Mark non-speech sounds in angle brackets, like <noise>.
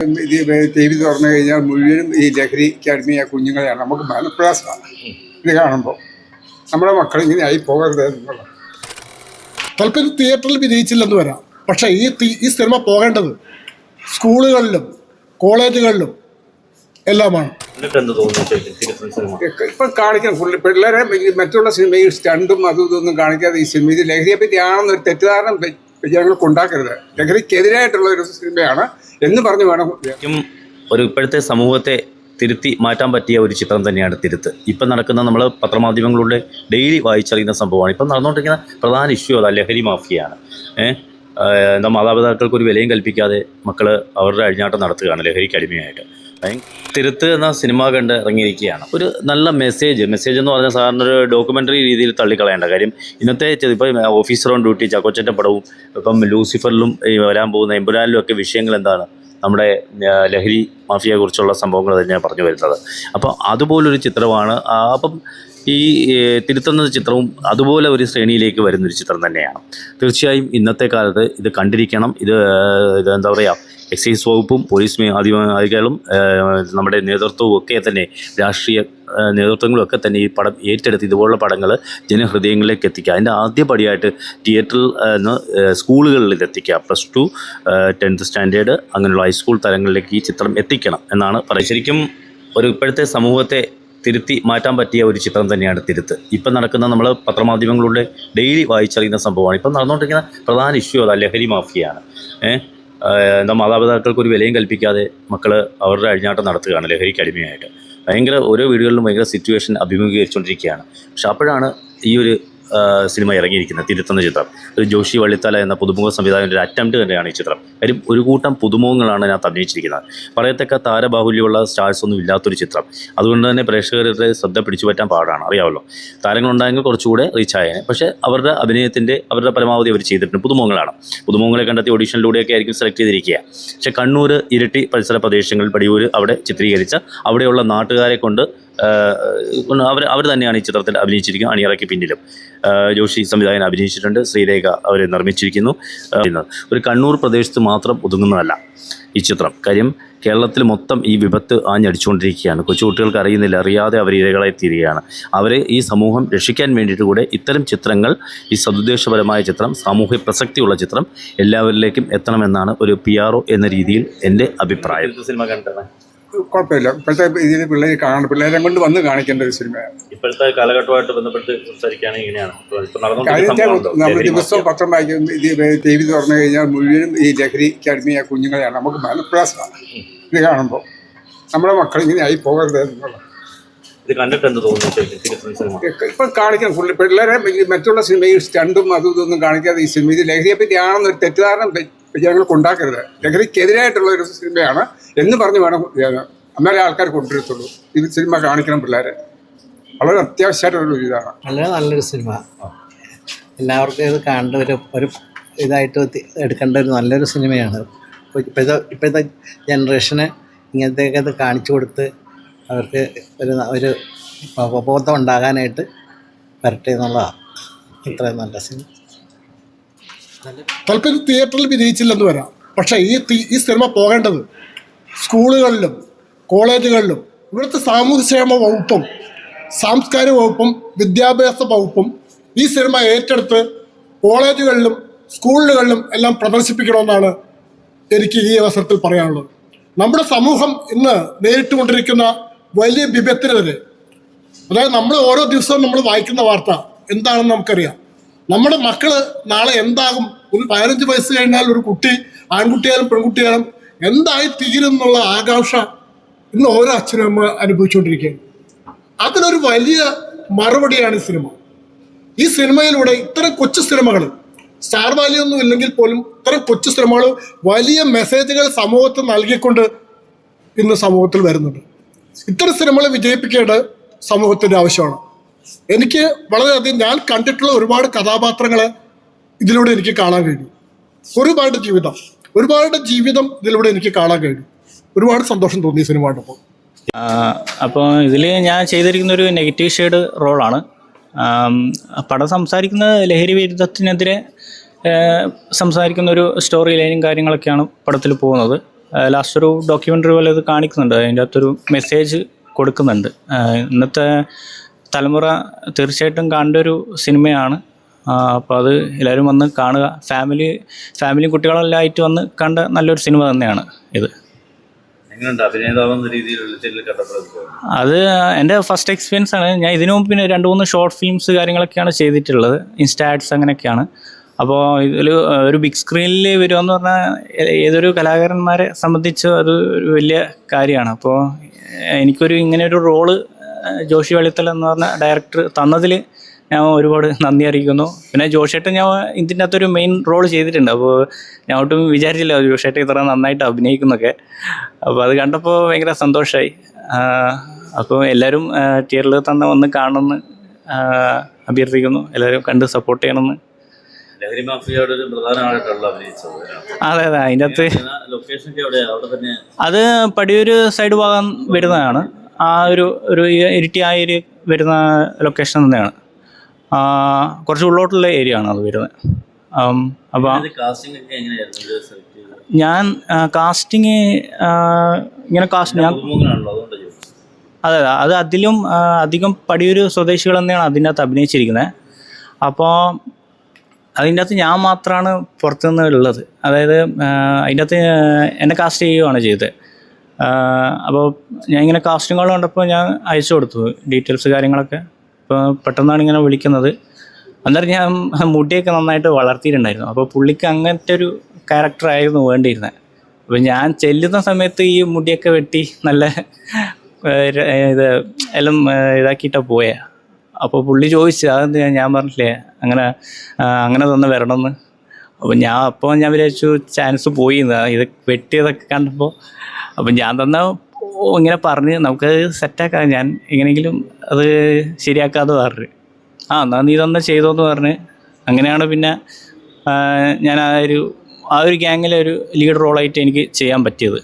T V തുറന്നു കഴിഞ്ഞാൽ മുഴുവനും ഈ ലഹരി അടിമയായ കുഞ്ഞുങ്ങളെയാണ് നമുക്ക് മനപ്രയാസമാണ് ഇത് കാണുമ്പോൾ നമ്മുടെ മക്കൾ ഇങ്ങനെ ആയി പോകരുത് എന്നുള്ളത്. ചിലപ്പോൾ ഇത് തിയേറ്ററിൽ വിജയിച്ചില്ലെന്ന് വരാം. പക്ഷേ ഈ ഈ സിനിമ പോകേണ്ടത് സ്കൂളുകളിലും കോളേജുകളിലും എല്ലാമാണ്. ഇപ്പൊ കാണിക്കാൻ ഫുള്ള് പിള്ളേരെ മറ്റുള്ള സിനിമയിൽ സ്റ്റണ്ടും അതും ഇതൊന്നും കാണിക്കാതെ ഈ സിനിമ ഇത് ലഹരിയെ പറ്റി ആണെന്നൊരു തെറ്റിദ്ധാരണ ജനങ്ങൾക്ക് ഉണ്ടാക്കരുത് ലഹരിക്കെതിരായിട്ടുള്ള ഒരു സിനിമയാണ് എന്ന് പറഞ്ഞു വേണം ഒരു ഇപ്പോഴത്തെ സമൂഹത്തെ തിരുത്തി മാറ്റാൻ പറ്റിയ ഒരു ചിത്രം തന്നെയാണ് തിരുത്ത്. ഇപ്പം നടക്കുന്ന നമ്മൾ പത്രമാധ്യമങ്ങളുടെ ഡെയിലി വായിച്ചറിയുന്ന സംഭവമാണ്. ഇപ്പം നടന്നുകൊണ്ടിരിക്കുന്ന പ്രധാന ഇഷ്യൂ അതാ ലഹരി മാഫിയാണ് ഏഹ് എന്താ മാതാപിതാക്കൾക്ക് ഒരു വിലയും കൽപ്പിക്കാതെ മക്കൾ അവരുടെ അഴിഞ്ഞാട്ടം നടത്തുകയാണ് ലഹരിക്ക് അടിമയായിട്ട്. തിരുത്ത് എന്ന സിനിമ കണ്ട് ഇറങ്ങിയിരിക്കുകയാണ്. ഒരു നല്ല മെസ്സേജ് മെസ്സേജ് എന്ന് പറഞ്ഞാൽ സാറിന് ഒരു ഡോക്യുമെന്ററി രീതിയിൽ തള്ളിക്കളയേണ്ട കാര്യം. ഇന്നത്തെ ഇപ്പം ഓഫീസർ ഓൺ ഡ്യൂട്ടി ചക്കോച്ചന്റെ പടവും ഇപ്പം ലൂസിഫറിലും വരാൻ പോകുന്ന എമ്പുരാനിലും ഒക്കെ വിഷയങ്ങൾ എന്താണ്? നമ്മുടെ ലഹരി മാഫിയെക്കുറിച്ചുള്ള സംഭവങ്ങൾ തന്നെയാണ് പറഞ്ഞു വരുന്നത്. അപ്പം അതുപോലൊരു ചിത്രമാണ് അപ്പം ഈ തിരുത്തുന്ന ചിത്രവും അതുപോലെ ഒരു ശ്രേണിയിലേക്ക് വരുന്നൊരു ചിത്രം തന്നെയാണ്. തീർച്ചയായും ഇന്നത്തെ കാലത്ത് ഇത് കണ്ടിരിക്കണം. ഇത് ഇത് എന്താ പറയുക എക്സൈസ് വകുപ്പും പോലീസ് അധികാരികളും നമ്മുടെ നേതൃത്വവും ഒക്കെ തന്നെ രാഷ്ട്രീയ നേതൃത്വങ്ങളൊക്കെ തന്നെ ഈ പടം ഏറ്റെടുത്ത് ഇതുപോലുള്ള പടങ്ങൾ ജനഹൃദയങ്ങളിലേക്ക് എത്തിക്കുക. അതിന്റെ ആദ്യ പടിയായിട്ട് തിയേറ്ററിൽ നിന്ന് സ്കൂളുകളിൽ ഇതെത്തിക്കുക പ്ലസ് ടു ടെൻത്ത് സ്റ്റാൻഡേർഡ് അങ്ങനെയുള്ള ഹൈസ്കൂൾ തലങ്ങളിലേക്ക് ഈ ചിത്രം എത്തിക്കണം എന്നാണ് പറയുന്നത്. ശരിക്കും ഒരു ഇപ്പോഴത്തെ സമൂഹത്തെ തിരുത്തി മാറ്റാൻ പറ്റിയ ഒരു ചിത്രം തന്നെയാണ് തിരുത്ത്. ഇപ്പം നടക്കുന്ന നമ്മൾ പത്രമാധ്യമങ്ങളുടെ ഡെയിലി വായിച്ചറിയുന്ന സംഭവമാണ്. ഇപ്പം നടന്നുകൊണ്ടിരിക്കുന്ന പ്രധാന ഇഷ്യൂ അതാ ലഹരി മാഫിയാണ്. എന്താ മാതാപിതാക്കൾക്ക് ഒരു വിലയും കൽപ്പിക്കാതെ മക്കൾ അവരുടെ അഴിഞ്ഞാട്ടം നടത്തുകയാണ് ലഹരിക്ക് അടിമയായിട്ട്. ഭയങ്കര ഓരോ വീടുകളിലും ഭയങ്കര സിറ്റുവേഷൻ അഭിമുഖീകരിച്ചുകൊണ്ടിരിക്കുകയാണ്. പക്ഷെ അപ്പോഴാണ് ഈ ഒരു സിനിമ ഇറങ്ങിയിരിക്കുന്നത് തിരുത്തുന്ന ചിത്രം. ഒരു ജോഷി വള്ളിത്തല എന്ന പുതുമുഖ സംവിധായകന്റെ ഒരു അറ്റംപ്റ്റ് തന്നെയാണ് ഈ ചിത്രം. കാര്യം ഒരു കൂട്ടം പുതുമുഖങ്ങളാണ് ഞാൻ അഭിനയിച്ചിരിക്കുന്നത്. പറയത്തക്ക താരബാഹുല്യമുള്ള സ്റ്റാർസ് ഒന്നും ഇല്ലാത്തൊരു ചിത്രം. അതുകൊണ്ട് തന്നെ പ്രേക്ഷകരുടെ ശ്രദ്ധ പിടിച്ചു പറ്റാൻ പാടാണ്. അറിയാമല്ലോ? താരങ്ങളുണ്ടായെങ്കിൽ കുറച്ചുകൂടെ റീച്ച് ആയേനെ. പക്ഷേ അവരുടെ അഭിനയത്തിന്റെ അവരുടെ പരമാവധി അവർ ചെയ്തിട്ടുണ്ട് പുതുമുഖങ്ങളാണ്. പുതുമുഖങ്ങളെ കണ്ടെത്തി ഓഡീഷനിലൂടെയൊക്കെ ആയിരിക്കും സെലക്ട് ചെയ്തിരിക്കുക. പക്ഷേ കണ്ണൂർ ഇരട്ടി പരിസര പ്രദേശങ്ങളിൽ പടിയൂർ അവിടെ ചിത്രീകരിച്ച അവിടെയുള്ള നാട്ടുകാരെ കൊണ്ട് അവർ അവർ തന്നെയാണ് ഈ ചിത്രത്തിൽ അഭിനയിച്ചിരിക്കുന്നത് അണിയറയ്ക്ക് പിന്നിലും. ജോഷി സംവിധായകൻ അഭിനയിച്ചിട്ടുണ്ട് ശ്രീരേഖ അവർ നിർമ്മിച്ചിരിക്കുന്നു. ഒരു കണ്ണൂർ പ്രദേശത്ത് മാത്രം ഒതുങ്ങുന്നതല്ല ഈ ചിത്രം. കാര്യം കേരളത്തിൽ മൊത്തം ഈ വിപത്ത് ആഞ്ഞടിച്ചുകൊണ്ടിരിക്കുകയാണ്. കൊച്ചുകുട്ടികൾക്ക് അറിയുന്നില്ല അറിയാതെ അവർ ഇരകളായി തീരുകയാണ്. അവരെ ഈ സമൂഹം രക്ഷിക്കാൻ വേണ്ടിയിട്ട് കൂടെ ഇത്തരം ചിത്രങ്ങൾ ഈ സതുദ്ദേശപരമായ ചിത്രം സാമൂഹ്യ പ്രസക്തിയുള്ള ചിത്രം എല്ലാവരിലേക്കും എത്തണമെന്നാണ് ഒരു പി എന്ന രീതിയിൽ എന്റെ അഭിപ്രായം. സിനിമ കണ്ടത് കുഴപ്പമില്ല. ഇപ്പോഴത്തെ ഇതിൽ പിള്ളേർ കാണണം പിള്ളേരെ കൊണ്ട് വന്ന് കാണിക്കേണ്ട ഒരു സിനിമയാണ്. ഇപ്പോഴത്തെ കാലഘട്ടമായിട്ട് ബന്ധപ്പെട്ട് സംസാരിക്കുകയാണെങ്കിൽ ഇങ്ങനെയാണ്. നമ്മൾ ദിവസവും പത്രം വായിക്കും ടി വി തുറന്നു കഴിഞ്ഞാൽ മുഴുവനും ഈ ലഹരിക്ക് അടിമയായ കുഞ്ഞുങ്ങളെയാണ് നമുക്ക് മനപ്രയാസമാണ് ഇത് കാണുമ്പോൾ നമ്മുടെ മക്കൾ ഇങ്ങനെ ആയി പോകരുത് ഇപ്പൊ ഇത് കണ്ടിട്ട് എന്ത് തോന്നുന്നു ഇപ്പം കാണിക്കാൻ ഫുള്ള് പിള്ളേരെ മറ്റുള്ള സിനിമയിൽ സ്റ്റണ്ടും അതും ഇതൊന്നും കാണിക്കാതെ ഈ സിനിമ ഇത് ലഹരിയെ പറ്റി ആണെന്നൊരു തെറ്റിദ്ധാരണ ജനങ്ങൾക്ക് ഉണ്ടാക്കരുത് ലഹരിക്കെതിരായിട്ടുള്ള ഒരു സിനിമയാണ് എന്ന് പറഞ്ഞ് വേണം അന്നേരം ആൾക്കാർ കൊണ്ടുവരത്തുള്ളൂ. ഇത് സിനിമ കാണിക്കണം പിള്ളേരെ. വളരെ അത്യാവശ്യമായിട്ടുള്ള ഒരു ഇതാണ്. വളരെ നല്ലൊരു സിനിമ. എല്ലാവർക്കും ഇത് കാണേണ്ട ഒരു ഒരു ഇതായിട്ട് എടുക്കേണ്ട ഒരു നല്ലൊരു സിനിമയാണ്. ഇപ്പൊ ഇപ്പോഴത്തെ ഇപ്പോഴത്തെ ജനറേഷന് ഇങ്ങനത്തെയൊക്കെ ഇത് കാണിച്ചു കൊടുത്ത് അവർക്ക് ഒരു ഒരു ബോധം ഉണ്ടാകാനായിട്ട് വരട്ടെ എന്നുള്ളതാണ്. ഇത്രയും നല്ല സിനിമ. ഇത് തിയേറ്ററിൽ വിജയിച്ചില്ലെന്ന് വരാം. പക്ഷേ ഈ ഈ സിനിമ പോകേണ്ടത് സ്കൂളുകളിലും കോളേജുകളിലും ഇവിടുത്തെ സാമൂഹ്യക്ഷേമ വകുപ്പും സാംസ്കാരിക വകുപ്പും വിദ്യാഭ്യാസ വകുപ്പും ഈ സിനിമ ഏറ്റെടുത്ത് കോളേജുകളിലും സ്കൂളുകളിലും എല്ലാം പ്രദർശിപ്പിക്കണമെന്നാണ് എനിക്ക് ഈ അവസരത്തിൽ പറയാനുള്ളത്. നമ്മുടെ സമൂഹം ഇന്ന് നേരിട്ടുകൊണ്ടിരിക്കുന്ന വലിയ വിപത്തിനെതിരെ അതായത് നമ്മൾ ഓരോ ദിവസവും നമ്മൾ വായിക്കുന്ന വാർത്ത എന്താണെന്ന് നമുക്കറിയാം. നമ്മുടെ മക്കൾ നാളെ എന്താകും? ഒരു പതിനഞ്ച് വയസ്സ് കഴിഞ്ഞാൽ ഒരു കുട്ടി ആൺകുട്ടിയാലും പെൺകുട്ടിയാലും എന്തായി തീരും എന്നുള്ള ആകാംക്ഷ ഇന്ന് ഓരോ അച്ഛനും അമ്മ അനുഭവിച്ചുകൊണ്ടിരിക്കുകയാണ്. അതിനൊരു വലിയ മറുപടിയാണ് ഈ സിനിമ. ഈ സിനിമയിലൂടെ ഇത്തരം കൊച്ചു സിനിമകൾ സ്റ്റാർ വാല്യൂ ഒന്നും ഇല്ലെങ്കിൽ പോലും ഇത്തരം കൊച്ചു സിനിമകൾ വലിയ മെസ്സേജുകൾ സമൂഹത്തിൽ നൽകിക്കൊണ്ട് ഇന്ന് സമൂഹത്തിൽ വരുന്നുണ്ട്. ഇത്തരം സിനിമകൾ വിജയിപ്പിക്കേണ്ടത് സമൂഹത്തിന്റെ ആവശ്യമാണ്. എനിക്ക് വളരെയധികം ഞാൻ കണ്ടിട്ടുള്ള ഒരുപാട് കഥാപാത്രങ്ങളെ ഇതിലൂടെ എനിക്ക് കാണാൻ കഴിഞ്ഞു. ഒരുപാട് ജീവിതം ഒരുപാട് ജീവിതം ഇതിലൂടെ എനിക്ക് കാണാൻ കഴിഞ്ഞു. ഒരുപാട് സന്തോഷം തോന്നി സിനിമ കണ്ടപ്പോൾ. അപ്പോൾ ഇതിൽ ഞാൻ ചെയ്തിരിക്കുന്ന ഒരു നെഗറ്റീവ് ഷെയ്ഡ് റോളാണ്. പടം സംസാരിക്കുന്ന ലഹരി വിരുദ്ധത്തിനെതിരെ സംസാരിക്കുന്ന ഒരു സ്റ്റോറി ലൈനും കാര്യങ്ങളൊക്കെയാണ് പടത്തിൽ പോകുന്നത്. ലാസ്റ്റ് ഒരു ഡോക്യുമെന്ററി പോലെ ഇത് കാണിക്കുന്നുണ്ട്. അതിന്റെ അകത്തൊരു മെസ്സേജ് കൊടുക്കുന്നുണ്ട്. ഇന്നത്തെ തലമുറ തീർച്ചയായിട്ടും കാണേണ്ട ഒരു സിനിമയാണ് അപ്പോൾ അത് എല്ലാവരും വന്ന് കാണുക. ഫാമിലി ഫാമിലി കുട്ടികളെല്ലാം ആയിട്ട് വന്ന് കണ്ട നല്ലൊരു സിനിമ തന്നെയാണ് ഇത്. അത് എന്റെ ഫസ്റ്റ് എക്സ്പീരിയൻസ് ആണ്. ഞാൻ ഇതിനു മുമ്പ് പിന്നെ രണ്ട് മൂന്ന് ഷോർട്ട് ഫിലിംസ് കാര്യങ്ങളൊക്കെയാണ് ചെയ്തിട്ടുള്ളത്. ഇൻസ്റ്റാഡ്സ് അങ്ങനെയൊക്കെയാണ്. അപ്പോൾ ഇതിൽ ഒരു ബിഗ് സ്ക്രീനിൽ വരുമെന്ന് പറഞ്ഞാൽ ഏതൊരു കലാകാരന്മാരെ സംബന്ധിച്ച് അത് ഒരു വലിയ കാര്യമാണ്. അപ്പോൾ എനിക്കൊരു ഇങ്ങനെ ഒരു റോൾ ജോഷി വെളിത്തൽ എന്ന് പറഞ്ഞ ഡയറക്ടർ തന്നതിൽ ഞാൻ ഒരുപാട് നന്ദി അറിയിക്കുന്നു. പിന്നെ ജോഷേട്ടൻ ഞാൻ ഇതിന്റെ അകത്തൊരു മെയിൻ റോൾ ചെയ്തിട്ടുണ്ട്. അപ്പോൾ ഞാൻ ഒട്ടും വിചാരിച്ചില്ല ജോഷേട്ടൻ ഇത്ര നന്നായിട്ട് അഭിനയിക്കുന്നൊക്കെ. അപ്പോൾ അത് കണ്ടപ്പോൾ ഭയങ്കര സന്തോഷമായി അപ്പോൾ എല്ലാവരും തിയേറ്ററിൽ തന്നെ വന്ന് കാണണമെന്ന് അഭ്യർത്ഥിക്കുന്നു. എല്ലാവരും കണ്ട് സപ്പോർട്ട് ചെയ്യണമെന്ന്. ലഹരി മാഫിയയുടെ ഒരു പ്രധാന ആളായിട്ടുള്ള അഭിനയിച്ചത്? അതെ അതെ. അതിന്റെ അകത്ത് ലൊക്കേഷൻ അത് പടിയൂര് സൈഡ് ഭാഗം വരുന്നതാണ്. ആ ഒരു ഒരു ഇരിട്ടി ആ ഏരിയ വരുന്ന ലൊക്കേഷൻ തന്നെയാണ്. കുറച്ച് ഉള്ളോട്ടുള്ള ഏരിയ ആണ് അത് വരുന്നത്. അപ്പോൾ ഞാൻ കാസ്റ്റിങ് ഇങ്ങനെ കാസ്റ്റ് ഞാൻ അതെ അതെ. അത് അതിലും അധികം പടിയൊരു സ്വദേശികൾ തന്നെയാണ് അതിന്റെ അകത്ത് അഭിനയിച്ചിരിക്കുന്നത്. അപ്പോൾ അതിന്റെ അകത്ത് ഞാൻ മാത്രമാണ് പുറത്തുനിന്ന് ഉള്ളത്. അതായത് അതിന്റെ അകത്ത് എന്നെ കാസ്റ്റ് ചെയ്യുകയാണ് ചെയ്തത്. അപ്പോൾ ഞാൻ ഇങ്ങനെ കാസ്റ്റിംഗ് കോൾ കണ്ടപ്പോൾ ഞാൻ അയച്ചു കൊടുത്തു ഡീറ്റെയിൽസ് കാര്യങ്ങളൊക്കെ. അപ്പോൾ പെട്ടെന്നാണ് ഇങ്ങനെ വിളിക്കുന്നത്. അന്നേരം ഞാൻ <laughs> മുടിയൊക്കെ നന്നായിട്ട് വളർത്തിയിട്ടുണ്ടായിരുന്നു. അപ്പോൾ പുള്ളിക്ക് അങ്ങനത്തെ ഒരു ക്യാരക്ടറായിരുന്നു വേണ്ടിയിരുന്നത് അപ്പോൾ ഞാൻ ചെല്ലുന്ന സമയത്ത് ഈ മുടിയൊക്കെ വെട്ടി നല്ല ഇത് എല്ലാം ഇതാക്കിയിട്ടാണ് പോയേ. അപ്പോൾ പുള്ളി ചോദിച്ചു അതെന്ത് ഞാൻ പറഞ്ഞില്ലേ അങ്ങനെ അങ്ങനെ തന്നെ വരണമെന്ന്. അപ്പോൾ ഞാൻ അപ്പോൾ ഞാൻ വിചാരിച്ചു ചാൻസ് പോയി. ഇത് വെട്ടിയതൊക്കെ കണ്ടപ്പോൾ അപ്പം ഞാൻ തന്ന ഇങ്ങനെ പറഞ്ഞ് നമുക്ക് സെറ്റാക്കാം. ഞാൻ എങ്ങനെയെങ്കിലും അത് ശരിയാക്കാതെ പറഞ്ഞു. ആ എന്നാൽ നീ തന്നെ ചെയ്തോന്ന് പറഞ്ഞ്. അങ്ങനെയാണ് പിന്നെ ഞാൻ ആ ഒരു ആ ഒരു ഗ്യാങ്ങിലെ ഒരു ലീഡ് റോളായിട്ട് എനിക്ക് ചെയ്യാൻ പറ്റിയത്.